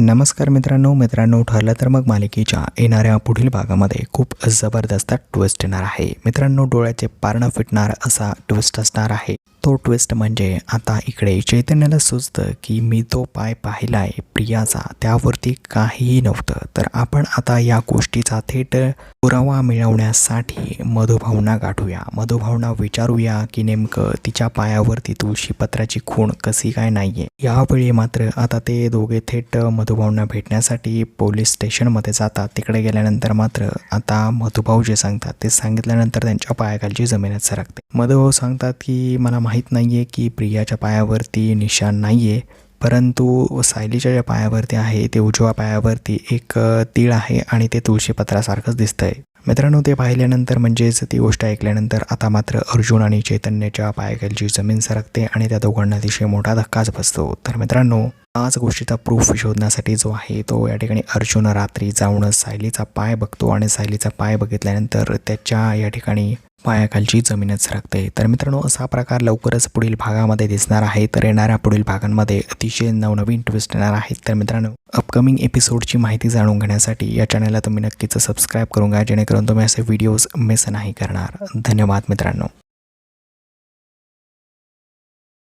नमस्कार मित्रांनो मित्रांनो ठरलं तर मग मालिकेच्या येणाऱ्या पुढील भागामध्ये खूप जबरदस्त ट्विस्ट येणार आहे. मित्रांनो डोळ्याचे पारणं फिटणार असा ट्विस्ट असणार आहे. तो ट्विस्ट म्हणजे आता इकडे चैतन्याला सुचतं की मी तो पाय पाहिलाय प्रियाचा. त्यावरती काहीही नव्हतं. तर आपण आता या गोष्टीचा थेट पुरावा मिळवण्यासाठी मधुभावना गाठूया. मधुभावना विचारूया की नेमकं तिच्या पायावरती तुळशीपत्राची खूण कशी काय नाहीये. यावेळी मात्र आता ते दोघे थेट मधुभावना भेटण्यासाठी पोलीस स्टेशनमध्ये जातात. तिकडे गेल्यानंतर मात्र आता मधुभाऊ जे सांगतात. ते सांगितल्यानंतर त्यांच्या पायाखालची जमीनच सरकते. मधुभाऊ सांगतात की मला माहीत नाही आहे की प्रियाच्या पायावरती निशाण नाही आहे परंतु सायलीच्या ज्या पायावरती आहे ते उजव्या पायावरती एक तीळ आहे आणि ते तुळशीपत्रासारखंच दिसतं आहे मित्रांनो ते पाहिल्यानंतर म्हणजेच ती गोष्ट ऐकल्यानंतर आता मात्र अर्जुन आणि चैतन्याच्या पायाखालची जमीन सरकते आणि त्या दोघांना अतिशय मोठा धक्काच बसतो. तर मित्रांनो आज गोष्टीचा प्रूफ शोधण्यासाठी जो आहे तो या ठिकाणी अर्जुन रात्री जाऊन सायलीचा पाय बघतो आणि सायलीचा पाय बघितल्यानंतर त्याच्या या ठिकाणी पायाखालची जमीनच सरकते. तर मित्रांनो असा प्रकार लवकरच पुढील भागामध्ये दिसणार आहे. तर येणाऱ्या पुढील भागांमध्ये अतिशय नवनवीन ट्विस्ट येणार आहेत. तर मित्रांनो अपकमिंग एपिसोडची माहिती जाणून घेण्यासाठी या चॅनलला तुम्ही नक्कीच सबस्क्राईब करून घ्या जेणेकरून तुम्ही असे व्हिडिओज मिस नाही करणार. धन्यवाद मित्रांनो.